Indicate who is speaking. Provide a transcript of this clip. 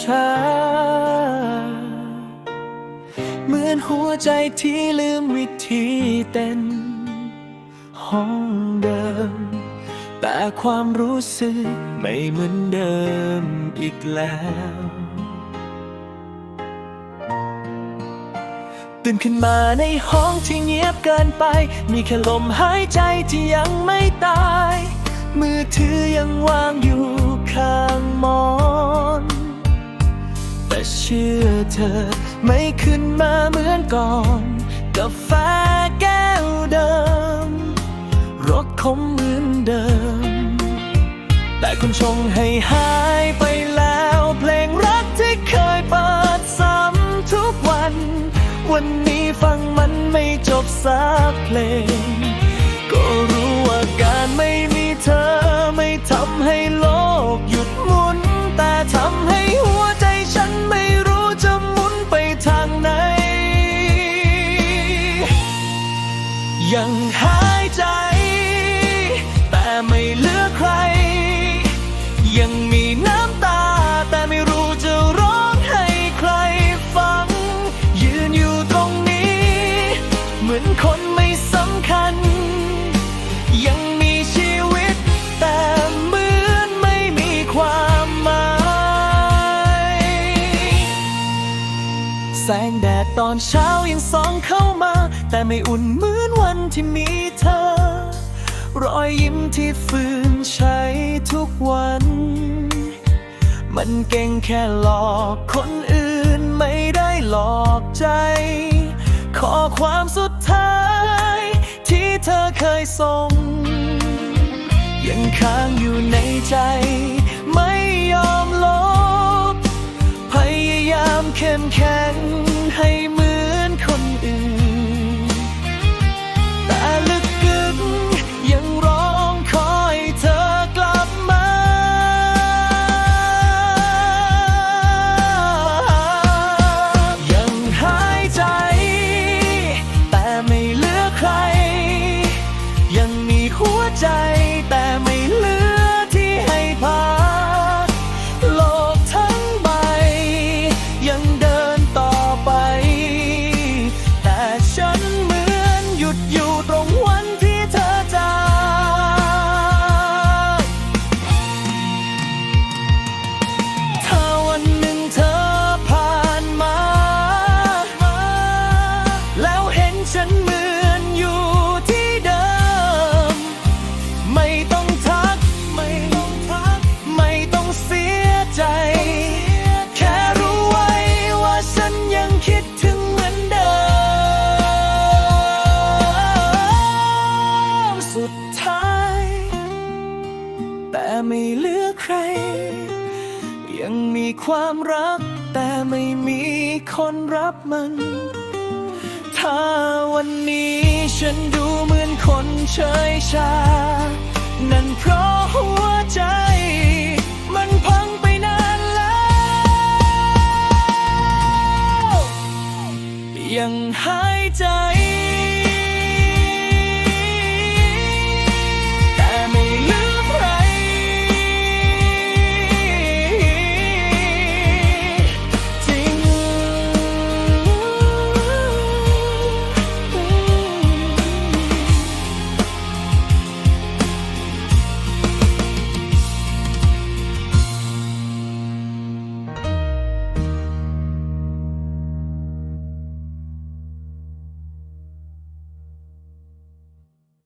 Speaker 1: ชาเหมือนหัวใจที่ลืมวิธีเต้น ห้องเดิม แต่ความรู้สึกไม่เหมือนเดิมอีกแล้วตื่นขึ้นมาในห้องที่เงียบเกินไป มีแค่ลมหายใจที่ยังไม่ตาย มือถือยังวางอยู่ข้างหมอน แต่เชื่อเธอ ไม่ขึ้นมาเหมือนก่อนกาแฟแก้วเดิมรสขมเหมือนเดิม แต่คุณชงให้หายไปแล้ว เพลงรักที่เคยเปิดซ้ำทุกวัน วันนี้ฟังมันไม่จบสักเพลง แสงแดดตอนเช้ายังส่องเข้ามา แต่ไม่อุ่นเหมือนวันที่มีเธอ รอยยิ้มที่ฝืนใช้ทุกวัน มันเก่งแค่หลอกคนอื่นไม่ได้หลอกใจ ขอความสุดท้าย ที่เธอเคยส่ง ยังค้างอยู่ในใจ เข้มแข็งให้ ไม่เหลือใคร ยังมีความรัก แต่ไม่มีคนรับมัน ถ้าวันนี้ฉันดูเหมือนคนเฉยชา นั่นเพราะหัวใจ มันพังไปนานแล้ว ยังหายใจ